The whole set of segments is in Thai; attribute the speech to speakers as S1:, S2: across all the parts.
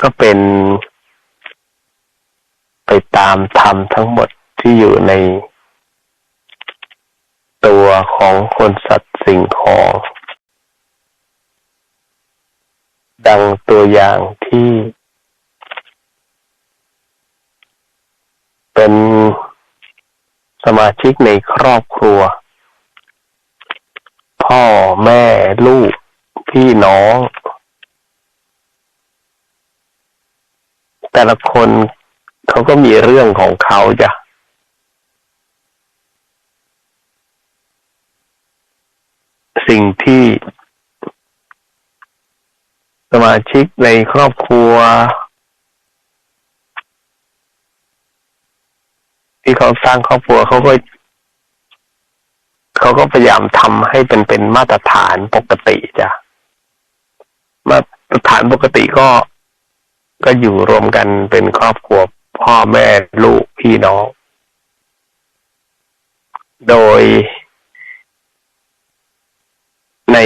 S1: ก็เป็น ไปตามธรรมทั้งหมดที่อยู่ใน ตัวของคนสัตว์สิ่งของ ดังตัวอย่างที่ เป็นสมาชิกในครอบครัว พ่อแม่ลูก พี่น้อง แต่ละคนเขาก็มีเรื่องของเขาจ้ะสิ่งที่ สมาชิกในครอบครัว ที่เขาสร้างครอบครัวเขาก็เขาก็พยายามทำให้เป็นเป็นมาตรฐานปกติจ้ะมาตรฐานปกติก็ ก็อยู่รวมกันเป็นครอบครัวพ่อแม่ลูกพี่น้อง โดยใน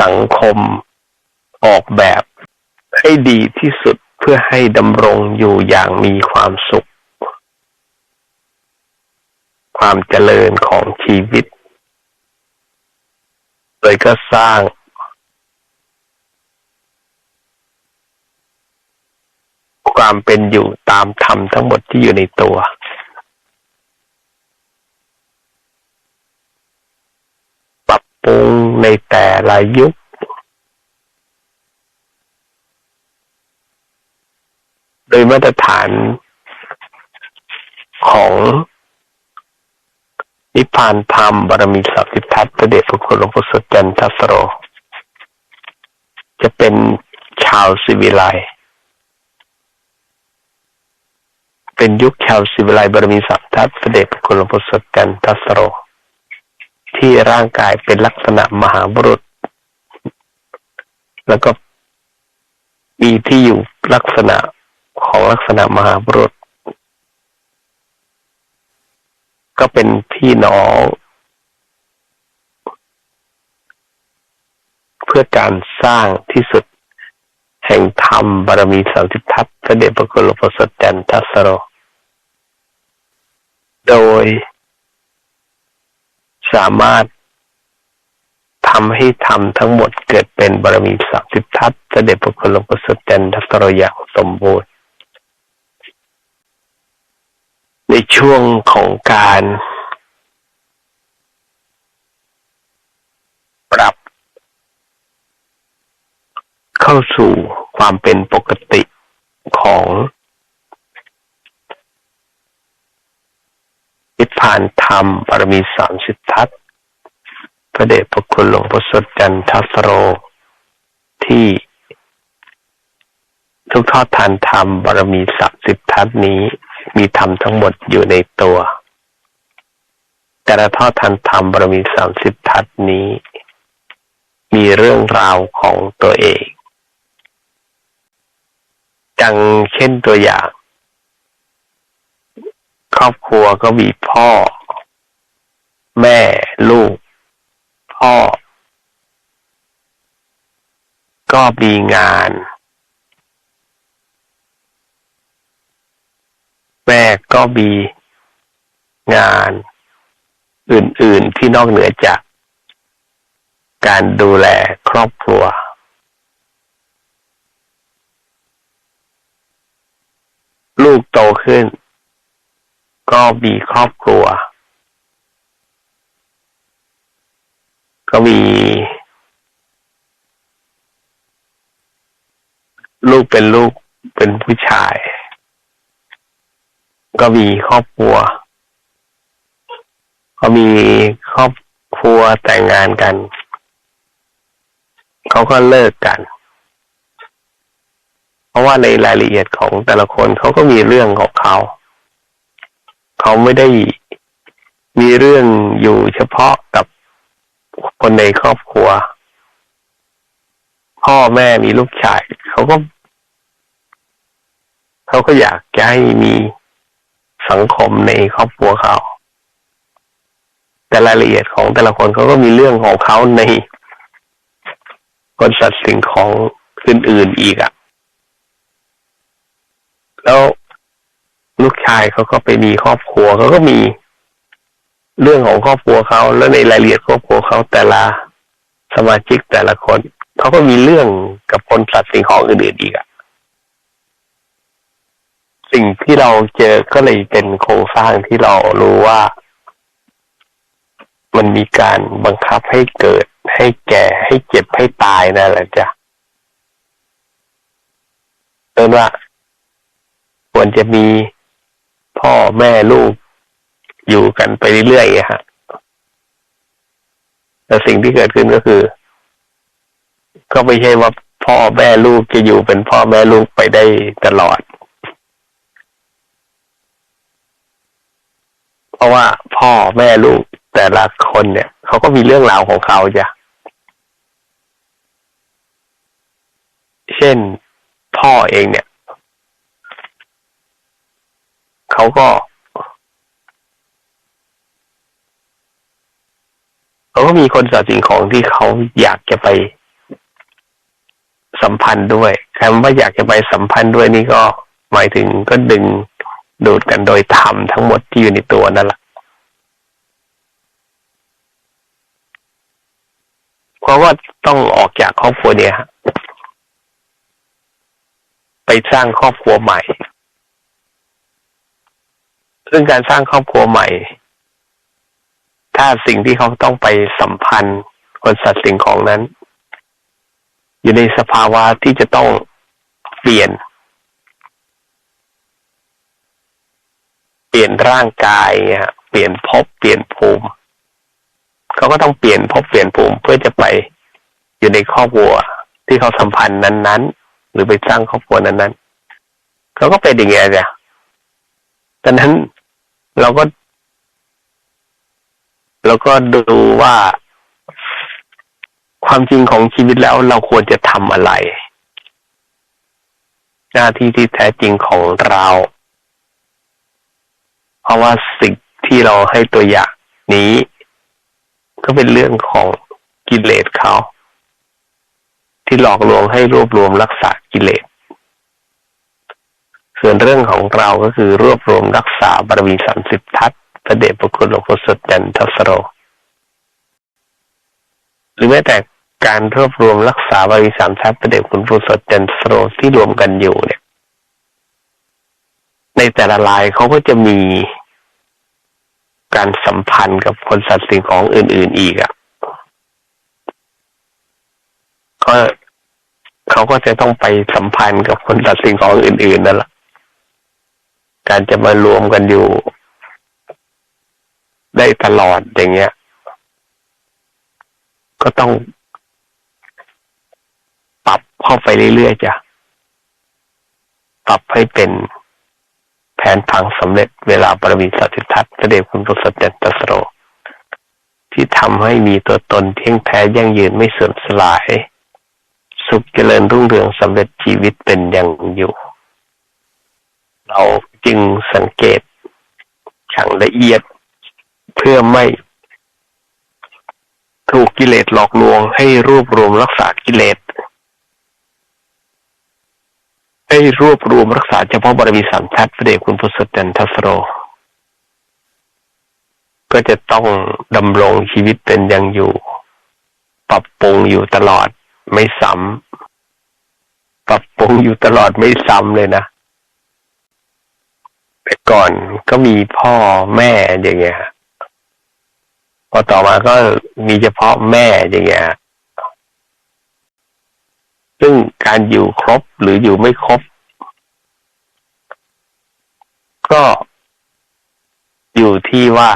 S1: สังคมออกแบบให้ดีที่สุดเพื่อให้ดำรงอยู่อย่างมีความสุข ความเจริญของชีวิต โดยก็สร้าง ความเป็นอยู่ตามธรรมทั้งหมดที่อยู่ในตัว ปรับปรุงในแต่ละยุค โดยมาตรฐานของนิพพานธรรมบารมีสัพสิทัตถ์พระเดชพระคุณหลวงพ่อสดจันทัสโร จะเป็นชาวสิวิไล เป็นยุคชาวสิวิไลบารมีสัพทัตถ์พเดชพระคุณหลวงพ่อสดจันทัสโร ที่ร่างกายเป็นลักษณะมหาบุรุษ แล้วก็มีที่อยู่ลักษณะของลักษณะมหาบุรุษ ก็เป็นพี่น้อง เพื่อการสร้างที่สุดแห่งธรรมบารมีสามสิบทัศน์พระเดชพระคุณหลวงพ่อสดจันทัสโร โดย สามารถทำให้ธรรมทั้งหมดเกิดเป็นบารมีสามสิบทัศน์พระเดชพระคุณหลวงพ่อสดจันทัสโรอย่างสมบูรณ์ ในช่วงของการ ปรับ เข้าสู่ความเป็นปกติของ พพานธรรมบารมีสามสิบทัศพระเดชพระคุณหลวงพ่อสดจันทัสโร ที่ทุกทอดทานธรรมบารมีสามสิบทัศนี้มีธรรมทั้งหมดอยู่ในตัว แต่ละทอดทานธรรมบารมีสามสิบทัศนี้ มีเรื่องราวของตัวเอง ดังเช่นตัวอย่าง รอบครัวก็มีพ่อ แม่ลูก พ่อ ก็มีงาน แม่ก็มีงานอื่น ๆ ที่นอกเหนือจาก การดูแลครอบครัว ลูกโตขึ้น ก็มีครอบครัว ก็มี ลูกเป็นลูกเป็นผู้ชาย ก็มีครอบครัว ก็มีครอบครัวแต่งงานกัน เขาก็เลิกกันเพราะว่าในรายละเอียดของแต่ละคนเขาก็มีเรื่องของเขา เขาไม่ได้มีเรื่องอยู่เฉพาะกับคนในครอบครัว พ่อแม่มีลูกชาย เขาก็ เขาก็อยากจะให้มีสังคมในครอบครัวเขา แต่รายละเอียดของแต่ละคนเขาก็มีเรื่องของเขาในคนสัตว์สิ่งของอื่นๆอีกอะ่ะ แล้ว ลูกชายเขาก็ไปมีครอบครัวเขาก็มีเรื่องของครอบครัวเขาแล้วในรายละเอียดครอบครัวเขาแต่ละสมาชิกแต่ละคนเขาก็มีเรื่องกับคนสัตว์สิ่งของอื่นๆอีกอะสิ่งที่เราเจอก็เลยเป็นโครงสร้างที่เรารู้ว่า มันมีการบังคับให้เกิด ให้แก่ ให้เจ็บให้ตายนั่นแหละจ้ะเอินว่าควรจะมี พ่อแม่ลูกอยู่กันไปเรื่อยๆฮะแต่สิ่งที่เกิดขึ้นก็คือ ก็ไม่ใช่ว่าพ่อแม่ลูกจะอยู่เป็นพ่อแม่ลูกไปได้ตลอด เพราะว่าพ่อแม่ลูกแต่ละคนเนี่ยเขาก็มีเรื่องราวของเขาจ้ะเช่นพ่อเองเนี่ย เขาก็เขาก็มีคนสัตว์สิ่งของที่เขาอยากจะไปสัมพันธ์ด้วยคำว่าอยากจะไปสัมพันธ์ด้วยนี่ก็หมายถึงก็ดึงดูดกันโดยธรรมทั้งหมดที่อยู่ในตัวนั่นแหละเพราะว่าต้องออกจากครอบครัวเนี่ยฮะไปสร้างครอบครัวใหม่ ซึ่งการสร้างครอบครัวใหม่ ถ้าสิ่งที่เขาต้องไปสัมพันธ์คนสัตว์สิ่งของนั้น อยู่ในสภาวะที่จะต้องเปลี่ยน เปลี่ยนร่างกายเปลี่ยนภพเปลี่ยนภูมิเขาก็ต้องเปลี่ยนภพเปลี่ยนภูมิเพื่อจะไปอยู่ในครอบครัวที่เขาสัมพันธ์นั้นๆ หรือไปสร้างครอบครัวนั้นๆเขาก็เป็นอย่างเงี้ยจ้ะดังนั้น เราก็แล้วก็ดูว่าความจริงของชีวิตแล้วเราควรจะทำอะไร หน้าที่ที่แท้จริงของเรา เพราะว่าสิ่งที่เราให้ตัวอย่างนี้ ก็เป็นเรื่องของกิเลสเขา ที่หลอกลวงให้รวบรวมรักษากิเลส ส่วนเรื่องของเราก็คือรวบรวมรักษาบารมีสามสิบทัศพระเดชพระคุณหลวงพ่อสดจันทสโร หรือแม้แต่การรวบรวมรักษาบริสามทัพประเดชคุณผู้สดจันทสโรที่รวมกันอยู่เนี่ย ในแต่ละลายเขาก็จะมีการสัมพันธ์กับคนสัตว์สิ่งของอื่น ๆ อีกอะ่ะก็เขาก็จะต้องไปสัมพันธ์กับคนสัตว์สิ่งของอื่น ๆนั่นแหละ การจะมารวมกันอยู่ ได้ตลอดอย่างเงี้ย ก็ต้องปรับเข้าไปเรื่อยๆจ้ะปรับให้เป็นแผนทางสำเร็จเวลาบารมีสัจทัศน์พระเดชคุณพุทธเจตสโร ที่ทำให้มีตัวตนเที่ยงแท้ยั่งยืนไม่เสื่อมสลาย สุขเจริญรุ่งเรืองสำเร็จชีวิตเป็นอย่างอยู่ เราจึงสังเกตอย่างละเอียดเพื่อไม่ถูกกิเลสหลอกลวงให้รวบรวมรักษากิเลส ให้รวบรวมรักษาเฉพาะบารมีสามชัดพระเดชคุณพุทธเจนทัสโร ก็จะต้องดำรงชีวิตเป็นยังอยู่ ปรับปรุงอยู่ตลอดไม่ซ้ำปรับปรุงอยู่ตลอดไม่ซ้ำเลยนะ ก่อนก็มีพ่อแม่อย่างเงี้ยพอต่อมาก็มีเฉพาะแม่อย่างเงี้ยซึ่งการอยู่ครบหรืออยู่ไม่ครบ ก็อยู่ที่ว่า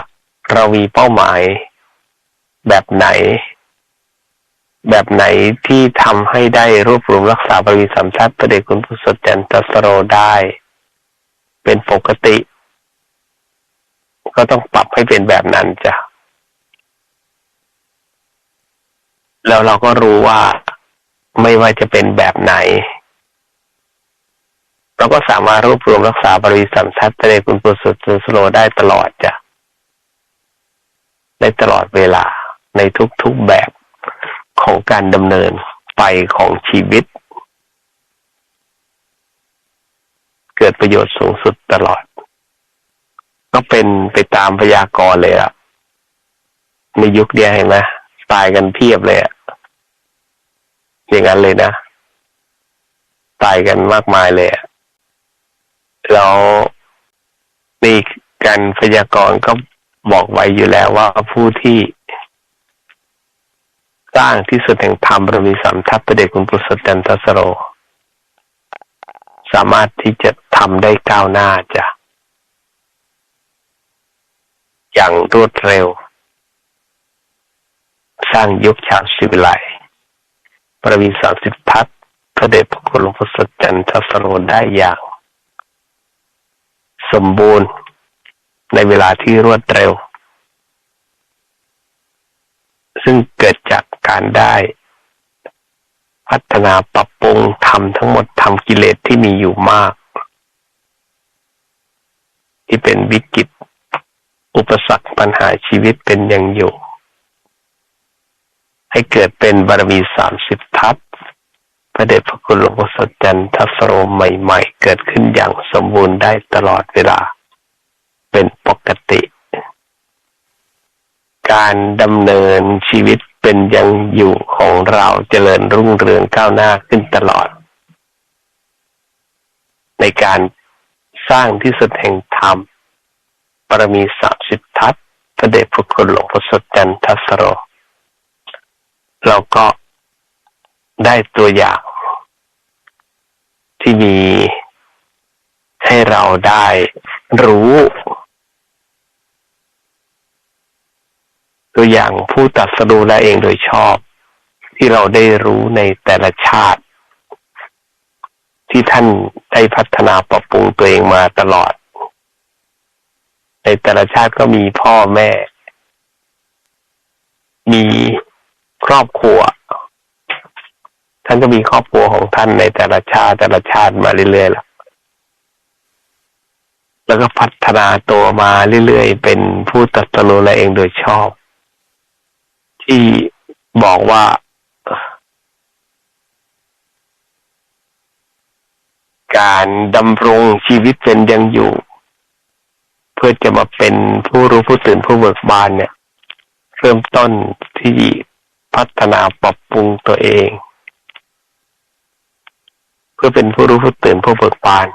S1: เรามีเป้าหมายแบบไหน แบบไหนที่ทำให้ได้รวบรวมรักษาบริสัมชัตประเดชคุณผู้สดจันตสโรได้ เป็นปกติ ก็ต้องปรับให้เป็นแบบนั้นจ้ะ แล้วเราก็รู้ว่าไม่ว่าจะเป็นแบบไหน เราก็สามารถรวบรวมรักษาบริสัมชัดเตคุณปุสุดสโลได้ตลอดจ้ะในตลอดเวลาในทุกๆแบบของการดำเนินไปของชีวิต เกิดประโยชน์สูงสุดตลอด ก็เป็นไปตามพยากรณ์เลยอะในยุคเดียวเห็นไหมตายกันเพียบเลยอะอย่างนั้นเลยนะ ตายกันมากมายเลยอะแล้วในการพยากรณ์ก็บอกไว้อยู่แล้วว่าผู้ที่สร้างที่สุดแห่งธรรมบารมีสามทัพประเดชคุณปุสจันทสโร สามารถที่จะ ทำได้ก้าวหน้าจะอย่างรวดเร็ว สร้างยุคชาวศิวิไลบารมีสามสิบทัศน์พระเดชพระคุณหลวงพ่อสจันทสโรได้อย่าง สมบูรณ์ในเวลาที่รวดเร็ว ซึ่งเกิดจากการได้พัฒนาปรับปรุงทำทั้งหมดทำกิเลสที่มีอยู่มาก ที่เป็นวิกฤต อุปสรรคปัญหาชีวิตเป็นอย่างอยู่ ให้เกิดเป็นบารมีสามสิบทัศน์พระเดชพระคุณหลวงพ่อสดจันทสโรใหม่ ๆ เกิดขึ้นอย่างสมบูรณ์ได้ตลอดเวลา เป็นปกติ การดำเนินชีวิตเป็นยังอยู่ของเราเจริญรุ่งเรืองก้าวหน้าขึ้นตลอด ในการ สร้างที่สุดแห่งธรรมปรมีสามสิบทัศพระเดชพระคุณหลวงพ่อสดจันทสโร เราก็ได้ตัวอย่าง ที่มีให้เราได้รู้ตัวอย่างผู้ตัดสรู้และเองโดยชอบ ที่เราได้รู้ในแต่ละชาติ ที่ท่านได้พัฒนาปรับปรุงตัวเองมาตลอด ในแต่ละชาติก็มีพ่อแม่ มีครอบครัว ท่านก็มีครอบครัวของท่านในแต่ละชาติแต่ละชาติมาเรื่อยๆแล้วแล้วก็พัฒนาตัวมาเรื่อยๆ เป็นผู้ตัดสรู้และเองโดยชอบ ที่บอกว่า การดำรงชีวิตเป็นยังอยู่ เพื่อจะมาเป็นผู้รู้ผู้ตื่นผู้เบิกบานเนี่ย เริ่มต้นที่พัฒนาปรับปรุงตัวเอง เพื่อเป็นผู้รู้ผู้ตื่นผู้เบิกบาน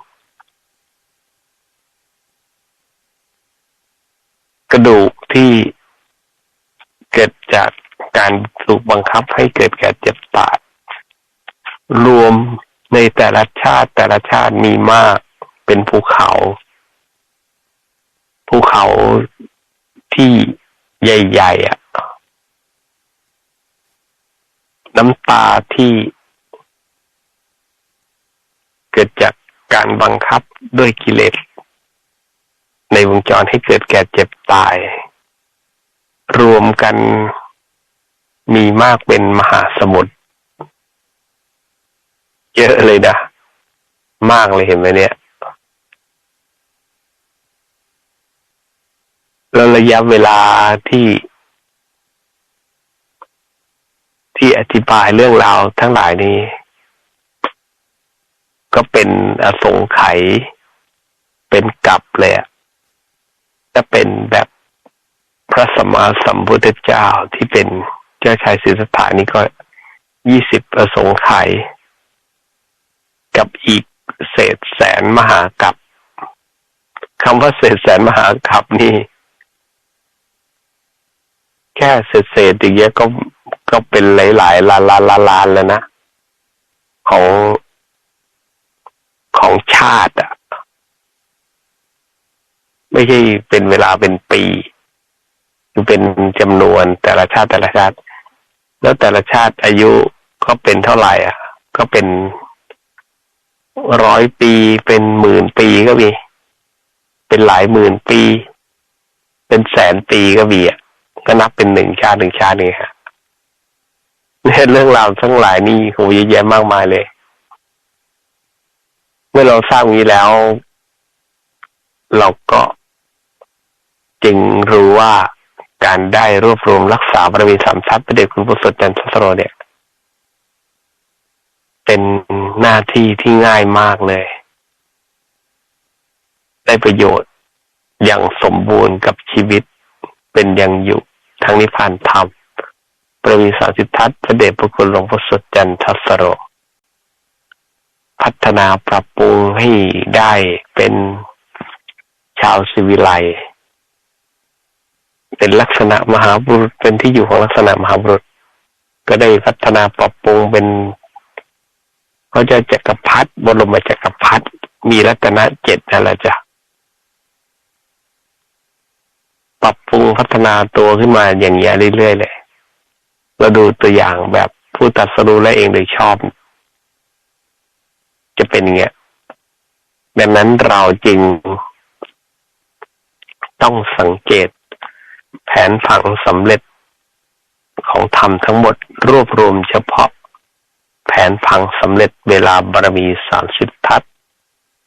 S1: กระดูกที่เกิดจากการถูกบังคับให้เกิดแก่เจ็บตายรวม ในแต่ละชาติแต่ละชาติมีมากเป็นภูเขา ภูเขาที่ใหญ่ๆอะ น้ำตาที่เกิดจากการบังคับด้วยกิเลสในวงจรให้เกิดแก่เจ็บตาย รวมกันมีมากเป็นมหาสมุทร เยอะเลยนะ มากเลยเห็นไหมเนี่ย แล้วระยะเวลาที่ ที่อธิบายเรื่องราวทั้งหลายนี้ ก็เป็นอสงไขยเป็นกลับเลยอะจะเป็นแบบพระสัมมาสัมพุทธเจ้าที่เป็นเจ้าชายสิทธัตถานี่ก็ยี่สิบอสงไขย กับอีกเศษแสนมหากับคำว่าเศษแสนมหากับนี่ แค่เศษเศษอย่างเงี้ยก็ก็เป็นหลายๆล้านล้านล้านล้านแล้วนะ ของของชาติอะ ไม่ใช่เป็นเวลาเป็นปีคือเป็นจำนวนแต่ละชาติแต่ละชาติ แล้วแต่ละชาติอายุก็เป็นเท่าไหร่อะ ก็เป็น ร้อยปีเป็นหมื่นปีก็มี เป็นหลายหมื่นปี เป็นแสนปีก็มีอะก็นับเป็นหนึ่งชาติหนึ่งชาตินี่ฮะเนี่ยเรื่องราวทั้งหลายนี่โหเยอะแยะมากมายเลย เมื่อเราทราบนี้แล้ว เราก็จึงรู้ว่าการได้รวบรวมรักษาบารมีสามทัพประเดชคุณพุทธจันทร์สโรเนี่ย เป็นหน้าที่ที่ง่ายมากเลย ได้ประโยชน์อย่างสมบูรณ์กับชีวิตเป็นอย่างอยู่ทั้งนิพพานธรรม ประมีสาสิทธัตพระเดชพระคุณหลวงพ่อสดจันทัสโร พัฒนาปรับปรุงให้ได้เป็นชาวสิวิไลเป็นลักษณะมหาบุรุษเป็นที่อยู่ของลักษณะมหาบุรุษ ก็ได้พัฒนาปรับปรุงเป็น เขาจะจักรพรรดิบรมจักรพรรดิมีรัตนเจ็ดนั่นแหละจ้ะปรับปรุงพัฒนาตัวขึ้นมาอย่างเงี้ยเรื่อยๆเลย เราดูตัวอย่างแบบผู้ตัดสรู้และเองโดยชอบ จะเป็นอย่างเงี้ยดังนั้นเราจรึงต้องสังเกต แผนผังสำเร็จของธรรมทั้งหมดรวบรวมเฉพาะ แผนผังสำเร็จเวลาบารมีสามสิบทัศ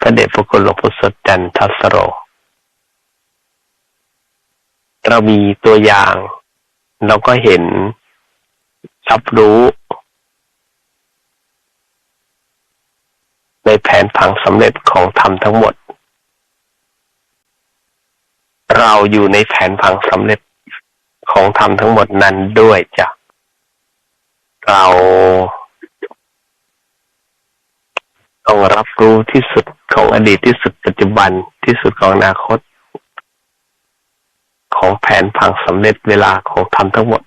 S1: พระเดชพระคุณหลวงพ่อสดจันทัสโร เรามีตัวอย่าง เราก็เห็นรับรู้ ในแผนผังสำเร็จของธรรมทั้งหมด เราอยู่ในแผนผังสำเร็จของธรรมทั้งหมดนั้นด้วยจ้ะเรา ต้องรับรู้ที่สุดของอดีตที่สุดปัจจุบันที่สุดของอนาคต ของแผนผังสำเร็จเวลาของธรรมทั้งหมด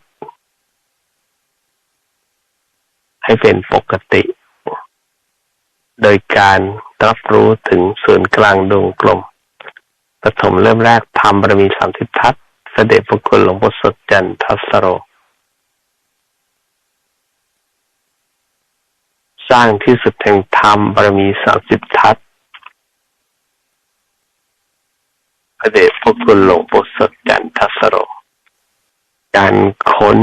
S1: ให้เป็นปกติ โดยการรับรู้ถึงศูนกลางดวงกลมปฐมเริ่มแรกทำบารมีสามสิบทัศเสด็จพระคุณหลวงพ่อสดจันทัสโร สร้างที่สุดแห่งธรรมบารมีสามสิบทัศพระเดชพระคุณหลวงพ่สดจันทัสโร การค้น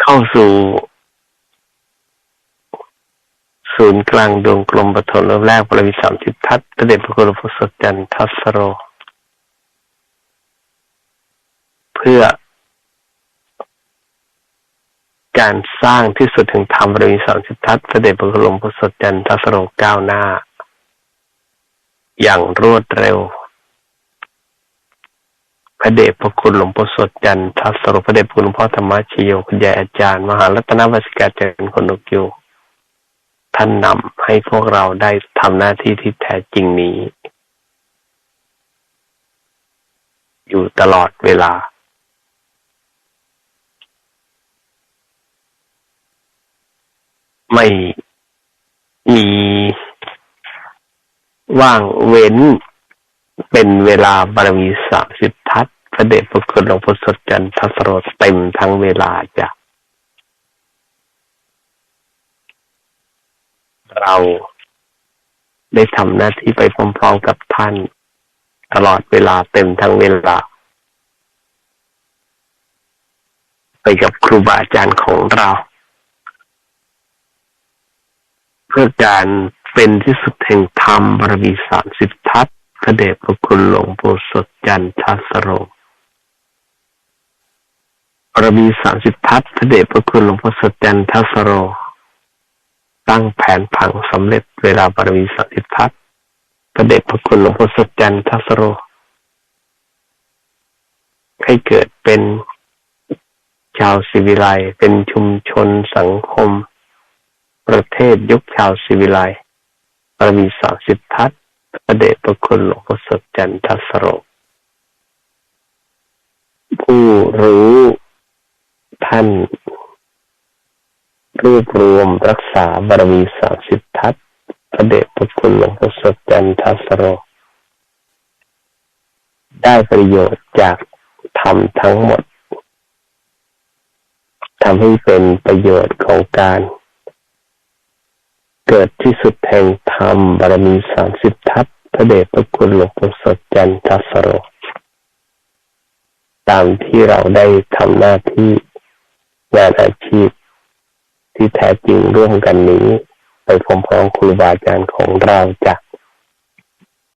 S1: เข้าสู่ ศูนย์กลางดวงกลมปฐมเริ่มแรกบารมีสามสิบทัศพระเดชพระคุณหลวงพ่สดจันทัสโร เพื่อ การสร้างที่สุดถึงธรรมบารมีสามสิบทัศเสด็จพระคุณหลวงพ่อสดจันทัสโรก้าวหน้า อย่างรวดเร็ว พระเดชพระคุณหลวงพ่อสดจันทัสโรพระเดชพระคุณหลวงพ่อธรรมชโยคุณยายอาจารย์ มหารัตนวสิกาเจริญคนนุกอยู่ท่านนำให้พวกเราได้ทำหน้าที่ที่แท้จริงนี้ อยู่ตลอดเวลา ไม่มีว่างเว้นเป็นเวลาบารมีสามสิบทัศพระเดชพระคุณหลวงพ่อสดจันทร์ทัสโรเต็มทั้งเวลาจ้ะเราได้ทำหน้าที่ไปพร้อมๆกับท่าน ตลอดเวลาเต็มทั้งเวลา ไปกับครูบาอาจารย์ของเรา เพื่อการเป็นที่สุดแห่งธรรมบารมีสามสิบทัศพระเดชพระคุณหลวงปู่สดจันทัสโรบารมีสามสิบทัศพระเดชพระคุณหลวงพ่สดจันทัสโร ตั้งแผนผังสำเร็จเวลาบารมีสามสิบทัศพระเดชพระคุณหลวงพ่สดจันทัสโร ให้เกิดเป็นชาวสิวิไลเป็นชุมชนสังคม ประเทศยุคชาวสิวิไลบารมีสามสิบทัศพระเดชพระคุณหลวงพ่อสดจันทัสโรผู้รู้ท่านรวบรวมรักษาบารมีสามสิบทัศพระเดชพระคุณหลวงพ่อสดจันทัสโร ได้ประโยชน์จากธรรมทั้งหมดทำให้เป็นประโยชน์ของการ เกิดที่สุดแห่งธรรมบารมีสามสิบทัศพระเดชพระคุณหลวงปู่สดจันทัสโร ตามที่เราได้ทำหน้าที่งานอาชีพ ที่แท้จริงร่วมกันนี้ ไปพร้อมๆครูบาอาจารย์ของเราจาก